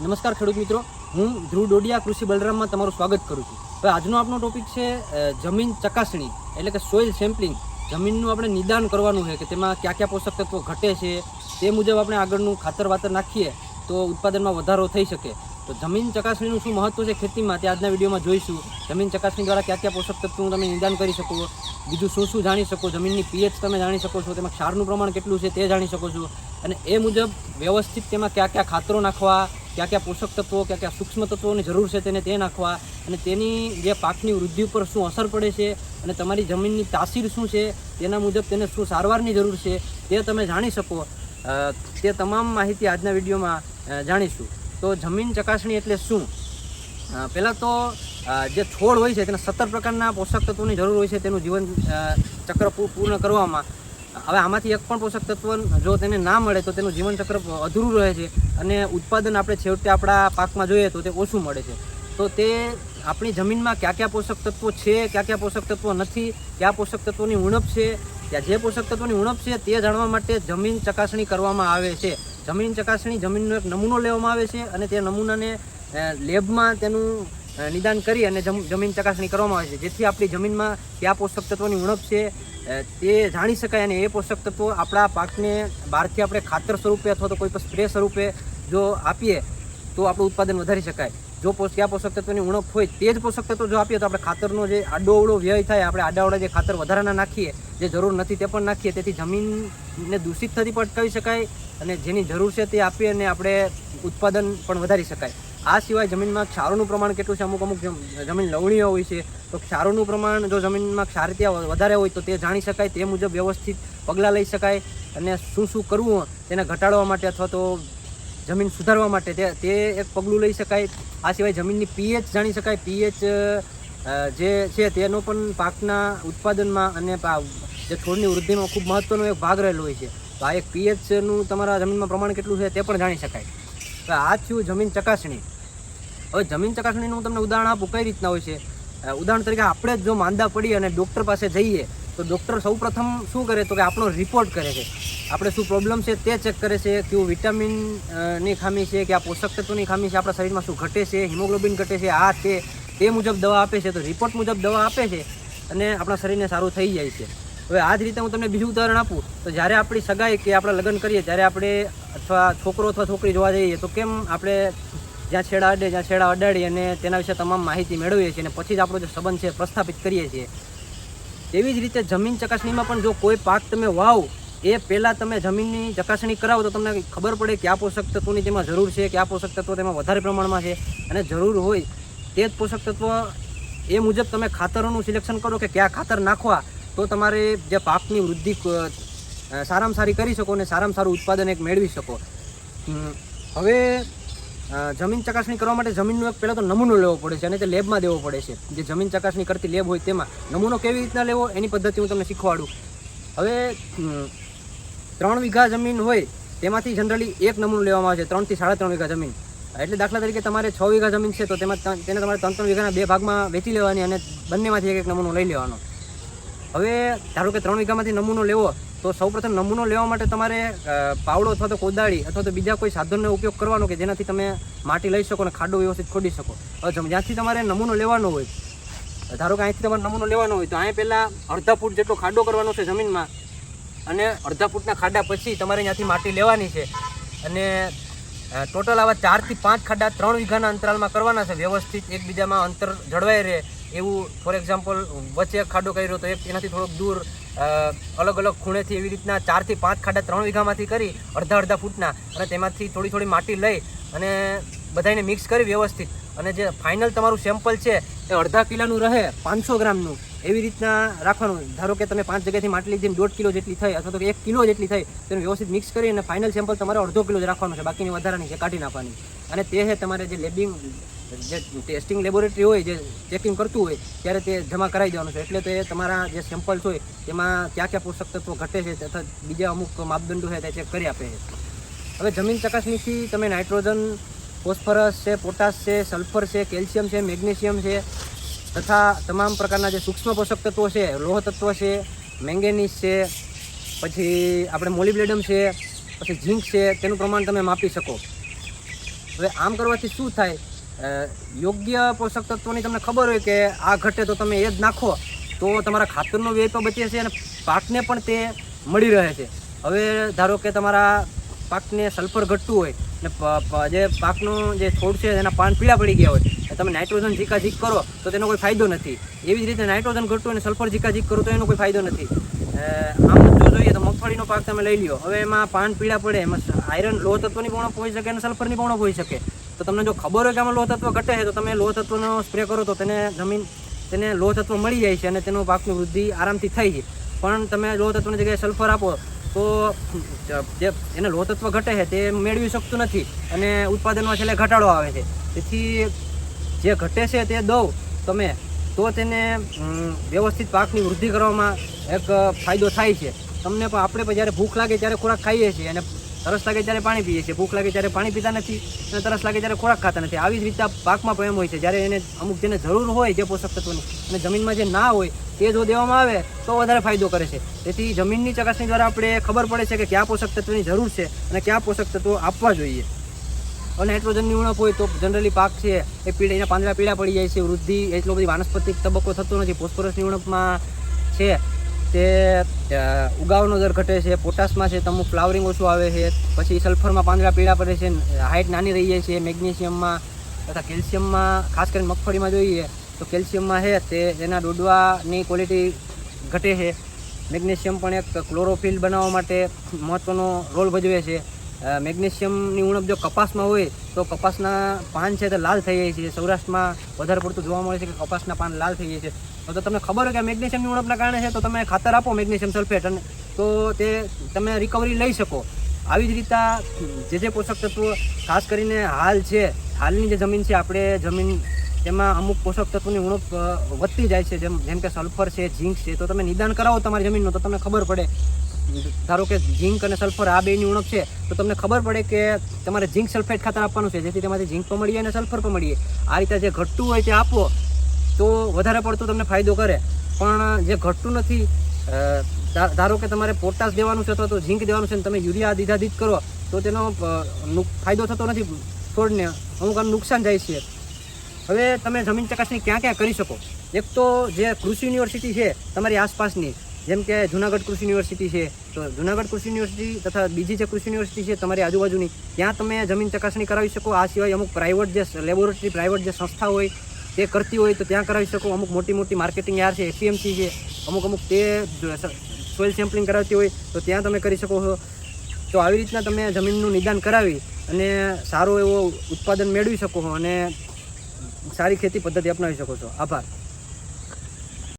નમસ્કાર ખેડૂત મિત્રો. હું ધ્રુવ ડોડિયા કૃષિ બલરામમાં તમારું સ્વાગત કરું છું. હવે આજનો આપણો ટોપિક છે જમીન ચકાસણી, એટલે કે સોઇલ સેમ્પલિંગ. જમીનનું આપણે નિદાન કરવાનું છે કે તેમાં કયા કયા પોષક તત્વો ઘટે છે, તે મુજબ આપણે આગળનું ખાતર વાતર નાખીએ તો ઉત્પાદનમાં વધારો થઈ શકે. તો જમીન ચકાસણીનું શું મહત્વ છે ખેતીમાં? તે આજના વિડીયોમાં જોઈશું. જમીન ચકાસણી દ્વારા કયા કયા પોષક તત્વોનું તમે નિદાન કરી શકો, બીજું શું શું જાણી શકો, જમીનની પીએચ તમે જાણી શકો છો, તેમાં ક્ષારનું પ્રમાણ કેટલું છે તે જાણી શકો છો. અને એ મુજબ વ્યવસ્થિત તેમાં કયા કયા ખાતરો નાખવા કયા ક્યાં પોષક તત્વો ક્યાં ક્યાં સૂક્ષ્મ તત્વોની જરૂર છે તેને તે નાખવા અને તેની જે પાકની વૃદ્ધિ ઉપર શું અસર પડે છે અને તમારી જમીનની તાસીર શું છે તેના મુજબ તેને શું સારવારની જરૂર છે તે તમે જાણી શકો. તે તમામ માહિતી આજના વિડીયોમાં જાણીશું. તો જમીન ચકાસણી એટલે શું? પહેલાં તો જે છોડ હોય છે તેને સત્તર પ્રકારના પોષક તત્વોની જરૂર હોય છે તેનું જીવન ચક્ર પૂર્ણ કરવામાં. હવે આમાંથી એક પણ પોષક તત્વ જો તેને ના મળે તો તેનું જીવનચક્ર અધૂરું રહે છે અને ઉત્પાદન આપણે છેવટે આપણા પાકમાં જોઈએ તો તે ઓછું મળે છે. તો તે આપણી જમીનમાં કયા કયા પોષક તત્વો છે, કયા કયા પોષક તત્વો નથી, કયા પોષક તત્વોની ઉણપ છે, ત્યાં જે પોષક તત્વોની ઉણપ છે તે જાણવા માટે જમીન ચકાસણી કરવામાં આવે છે. જમીન ચકાસણી જમીનનો એક નમૂનો લેવામાં આવે છે અને તે નમૂનાને લેબમાં તેનું નિદાન કરી અને જમ- જમીન ચકાસણી કરવામાં આવે છે. જેથી આપણી જમીનમાં કયા પોષક તત્વોની ઉણપ છે તે જાણી શકાય અને એ પોષક તત્વો આપણા પાકને બહારથી આપણે ખાતર સ્વરૂપે અથવા તો કોઈ પણ સ્પ્રે સ્વરૂપે જો આપીએ, તો આપણું ઉત્પાદન વધારી શકાય. જો કયા પોષક તત્વોની ઉણપ હોય, તે જ પોષક તત્વો જો આપીએ તો આપણે ખાતરનો જે આડોઅવળો વ્યય થાય, આપણે આડાવડા જે ખાતર વધારાના નાખીએ, જે જરૂર નથી તે પણ નાખીએ, તેથી જમીનને દૂષિત થતી પણ અટકાવી શકાય અને જેની જરૂર છે તે આપી અને આપણે ઉત્પાદન પણ વધારી શકાય. આ સિવાય જમીનમાં ક્ષારોનું પ્રમાણ કેટલું છે? અમુક અમુક જમીન લવણીય હોય છે, તો ક્ષારોનું પ્રમાણ જો જમીનમાં ક્ષારતીય વધારે હોય તો તે જાણી શકાય, તે મુજબ વ્યવસ્થિત પગલાં લઈ શકાય અને શું શું કરવું તેને ઘટાડવા માટે અથવા તો જમીન સુધારવા માટે તે તે એક પગલું લઈ શકાય. આ સિવાય જમીનની પીએચ જાણી શકાય. પીએચ જે છે તેનો પણ પાકના ઉત્પાદનમાં અને જે છોડની વૃદ્ધિમાં ખૂબ મહત્ત્વનો એક ભાગ રહેલો હોય છે. તો આ એક પીએચનું તમારા જમીનમાં પ્રમાણ કેટલું છે તે પણ જાણી શકાય. તો આ થયું જમીન ચકાસણી. હવે જમીન ચકાસણીનું હું તમને ઉદાહરણ આપું કઈ રીતના હોય છે? ઉદાહરણ તરીકે આપણે જો માંદા પડીએ અને ડૉક્ટર પાસે જઈએ, તો ડૉક્ટર સૌપ્રથમ શું કરે તો કે આપણો રિપોર્ટ કરે છે. આપણે શું પ્રોબ્લેમ છે તે ચેક કરે છે, કેવું વિટામિનની ખામી છે, કે આ પોષક તત્વોની ખામી છે, આપણા શરીરમાં શું ઘટે છે હિમોગ્લોબિન ઘટે છે, આ તે તે મુજબ દવા આપે છે, તો રિપોર્ટ મુજબ દવા આપે છે અને આપણા શરીરને સારું થઈ જાય છે. હવે આ જ રીતે હું તમને બીજું ઉદાહરણ આપું. તો જ્યારે આપણી સગાઈ કે આપણે લગ્ન કરીએ, ત્યારે આપણે અથવા છોકરો અથવા છોકરી જોવા જઈએ, તો કેમ આપણે જ્યાં છેડા અડે, જ્યાં છેડા અડાડી અને તેના વિશે તમામ માહિતી મેળવીએ છીએ અને પછી જ આપણો જે સંબંધ છે પ્રસ્થાપિત કરીએ છીએ. તેવી જ રીતે જમીન ચકાસણીમાં પણ જો કોઈ પાક તમે વાવ, એ પહેલાં તમે જમીનની ચકાસણી કરાવો તો તમને ખબર પડે કયા પોષક તત્વોની તેમાં જરૂર છે કયા પોષક તત્વો તેમાં વધારે પ્રમાણમાં છે અને જરૂર હોય તે જ પોષક તત્વ એ મુજબ તમે ખાતરોનું સિલેક્શન કરો કે કયા ખાતર નાખવા, તો તમારે જે પાકની વૃદ્ધિ સારામાં સારી કરી શકો અને સારામાં સારું ઉત્પાદન એક મેળવી શકો. હવે જમીન ચકાસણી કરવા માટે જમીનનો એક પહેલાં તો નમૂનો લેવો પડે છે અને તે લેબમાં દેવો પડે છે. જે જમીન ચકાસણી કરતી લેબ હોય તેમાં નમૂનો કેવી રીતના લેવો એની પદ્ધતિ હું તમને શીખવાડું. હવે ત્રણ વીઘા જમીન હોય તેમાંથી જનરલી એક નમૂનો લેવામાં આવે છે, ત્રણથી સાડા ત્રણ વીઘા જમીન. એટલે દાખલા તરીકે તમારે છ વીઘા જમીન છે તો તેમાં તેને તમારે ત્રણ ત્રણ વીઘાના બે ભાગમાં વેચી લેવાની અને બંનેમાંથી એક એક નમૂનો લઈ લેવાનો. હવે, ધારો કે ત્રણ વીઘામાંથી નમૂનો લેવો તો સૌપ્રથમ નમૂનો લેવા માટે તમારે પાવડો અથવા તો કોદાળી અથવા તો બીજા કોઈ સાધનનો ઉપયોગ કરવાનો કે જેનાથી તમે માટી લઈ શકો અને ખાડો વ્યવસ્થિત ખોડી શકો. જ્યાંથી તમારે નમૂનો લેવાનો હોય, ધારો કે અહીંથી તમારે નમૂનો લેવાનો હોય, તો અહીં પહેલાં અડધા ફૂટ જેટલો ખાડો કરવાનો છે જમીનમાં અને અડધા ફૂટના ખાડા પછી તમારે ત્યાંથી માટી લેવાની છે. અને ટોટલ આવા ચારથી પાંચ ખાડા ત્રણ વીઘાના અંતરાલમાં કરવાના છે. વ્યવસ્થિત એકબીજામાં અંતર જળવાઈ રહે એવું ફોર એક્ઝામ્પલ વચ્ચે એક ખાડો કર્યો તો એક એનાથી થોડોક દૂર અલગ અલગ ખૂણેથી એવી રીતના ચારથી પાંચ ખાડા ત્રણ વીઘામાંથી કરી અડધા અડધા ફૂટના અને તેમાંથી થોડી થોડી માટી લઈ અને બધાને મિક્સ કરી વ્યવસ્થિત. અને જે ફાઇનલ તમારું સેમ્પલ છે, એ અડધા કિલોનું રહે પાંચસો ગ્રામનું. એવી રીતના રાખવાનું. ધારો કે તમે પાંચ જગ્યાથી માટલી જેમ દોઢ કિલો જેટલી થઈ અથવા તો એક કિલો જેટલી થઈ, તેને વ્યવસ્થિત મિક્સ કરી અને ફાઇનલ સેમ્પલ તમારે અડધો કિલો જ રાખવાનું છે. બાકીની વધારાની છે કાઢી નાખવાની. અને તે છે તમારે જે લેબિંગ જે ટેસ્ટિંગ લેબોરેટરી હોય, જે ચેકિંગ કરતું હોય, ત્યારે તે જમા કરાવી દેવાનું છે. એટલે તે તમારા જે સેમ્પલ્સ હોય, તેમાં ક્યાં ક્યાં પોષક તત્વો ઘટે છે તથા બીજા અમુક માપદંડો છે તે ચેક કરી આપે છે. હવે જમીન ચકાસણીથી તમે નાઇટ્રોજન ફોસ્ફરસ છે પોટાશ છે સલ્ફર છે કેલ્શિયમ છે મેગ્નેશિયમ છે તથા તમામ પ્રકારના જે સૂક્ષ્મ પોષક તત્વો છે, લોહ તત્વ છે, મેંગેનીઝ છે, પછી આપણે મોલિબ્લેડમ છે, પછી ઝીંક છે, તેનું પ્રમાણ તમે માપી શકો. હવે આમ કરવાથી શું થાય? યોગ્ય પોષક તત્વોની તમને ખબર હોય કે આ ઘટે તો તમે એ જ નાખો, તો તમારા ખાતરનો વ્યય તો બચે છે અને પાકને પણ તે મળી રહે છે. હવે ધારો કે તમારા પાકને સલ્ફર ઘટતું હોય અને જે પાકનો જે છોડ છે એના પાન પીળા પડી ગયા હોય તમે નાઇટ્રોજન ઝીકાઝીક કરો, તો તેનો કોઈ ફાયદો નથી. એવી જ રીતે નાઇટ્રોજન ઘટતું અને સલ્ફર ઝીકાઝીક કરો, તો એનો કોઈ ફાયદો નથી. આમ જો જોઈએ તો મગફળીનો પાક તમે લઈ લ્યો. હવે એમાં પાન પીળા પડે, એમાં આયરન લોહ તત્વની પણ ઉણપ હોઈ શકે અને સલ્ફરની પણ ઉણપ હોઈ શકે. તો તમને જો ખબર હોય કે આમાં લોહ તત્વ ઘટે છે, તો તમે લોહ તત્વનો સ્પ્રે કરો, તો તેને જમીન, તેને લોહ તત્વ મળી જાય છે અને તેનો પાકની વૃદ્ધિ આરામથી થઈ છે. પણ તમે લોહ તત્વની જગ્યાએ સલ્ફર આપો તો જે એને લોહ ઘટે છે તે મેળવી શકતું નથી અને ઉત્પાદનમાં છેલ્લે ઘટાડો આવે છે. તેથી જે ઘટે છે તે દો તમે, તો તેને વ્યવસ્થિત પાકની વૃદ્ધિ કરવામાં એક ફાયદો થાય છે. તમને પણ આપણે પણ જ્યારે ભૂખ લાગે ત્યારે ખોરાક ખાઈએ છીએ અને તરસ લાગે ત્યારે પાણી પીએ છીએ. ભૂખ લાગે ત્યારે પાણી પીતા નથી અને તરસ લાગે ત્યારે ખોરાક ખાતા નથી. આવી જ રીતે પાકમાં પણ એમ હોય છે. જ્યારે એને અમુક જેને જરૂર હોય જે પોષક તત્વોની અને જમીનમાં જે ના હોય તે જો દેવામાં આવે તો વધારે ફાયદો કરે છે. તેથી જમીનની ચકાસણી દ્વારા આપણે ખબર પડે છે કે કયા પોષક તત્વની જરૂર છે અને કયા પોષક તત્વો આપવા જોઈએ. અને નાઇટ્રોજનની ઉણપ હોય તો જનરલી પાક છે એ પીળા, એના પાંદડા પીળા પડી જાય છે. વૃદ્ધિ, એટલો બધી વાનસ્પતિક તબક્કો થતો નથી. ફોસ્ફરસની ઉણપમાં છે. તે ઉગાવનો દર ઘટે છે, પોટાશમાં છે, તમુક ફ્લાવરિંગ ઓછું આવે છે, પછી સલ્ફરમાં પાંદડા પીળા પડે છે હાઇટ નાની રહી જાય છે, મેગ્નેશિયમમાં તથા કેલ્શિયમમાં, ખાસ કરીને મગફળીમાં જોઈએ તો કેલ્શિયમમાં છે તે એના ડોડવાની ક્વોલિટી ઘટે છે. મેગ્નેશિયમ પણ એક ક્લોરોફિલ બનાવવા માટે મહત્ત્વનો રોલ ભજવે છે. મેગ્નેશિયમની ઉણપ જો કપાસમાં હોય તો કપાસના પાન છે તે લાલ થઈ જાય છે. સૌરાષ્ટ્રમાં વધારે પડતું જોવા મળે છે કે કપાસના પાન લાલ થઈ જાય છે. તો તમને ખબર હોય કે મેગ્નેશિયમની ઉણપના કારણે છે, તો તમે ખાતર આપો મેગ્નેશિયમ સલ્ફેટ અને તો તે તમે રિકવરી લઈ શકો. આવી જ રીતે જે જે પોષક તત્વો ખાસ કરીને હાલ છે, હાલની જે જમીન છે, આપણે જમીન તેમાં અમુક પોષક તત્વોની ઉણપ વધતી જાય છે. જેમ જેમ કે સલ્ફર છે ઝીંક છે, તો તમે નિદાન કરાવો તમારી જમીનનું, તો તમને ખબર પડે. ધારો કે ઝીંક અને સલ્ફર આ બેની ઉણપ છે, તો તમને ખબર પડે કે તમારે ઝીંક સલ્ફેટ ખાતર આપવાનું છે. જેથી તેમાંથી ઝીંક પણ મળીએ અને સલ્ફર પણ મળીએ. આ રીતે જે ઘટતું હોય તે આપો, તો વધારે પડતું તમને ફાયદો કરે. પણ જે ઘટતું નથી ધારો કે તમારે પોટાશ દેવાનું છે અથવા તો ઝીંક દેવાનું છે અને તમે યુરિયા દીધાદીત કરો, તો તેનો ફાયદો થતો નથી છોડને. અમુક આમ નુકસાન જાય છે. હવે તમે જમીન ચકાસણી ક્યાં ક્યાં કરી શકો? એક તો જે કૃષિ યુનિવર્સિટી છે, તમારી આસપાસની જેમ કે જુનાગઢ કૃષિ યુનિવર્સિટી છે, તો જુનાગઢ કૃષિ યુનિવર્સિટી તથા બીજી જે કૃષિ યુનિવર્સિટી છે તમારી આજુબાજુની, ત્યાં તમે જમીન ચકાસણી કરાવી શકો. આ સિવાય અમુક પ્રાઇવેટ જે લેબોરેટરી પ્રાઇવેટ જે સંસ્થા હોય, તે કરતી હોય તો ત્યાં કરાવી શકો. અમુક મોટી મોટી માર્કેટિંગ યાર છે એપીએમસી છે, અમુક અમુક તે સોઇલ સેમ્પલિંગ કરાવતી હોય તો ત્યાં તમે કરી શકો છો. તો આવી રીતના તમે જમીનનું નિદાન કરાવી અને સારો એવો ઉત્પાદન મેળવી શકો છો અને સારી ખેતી પદ્ધતિ અપનાવી શકો છો. આભાર.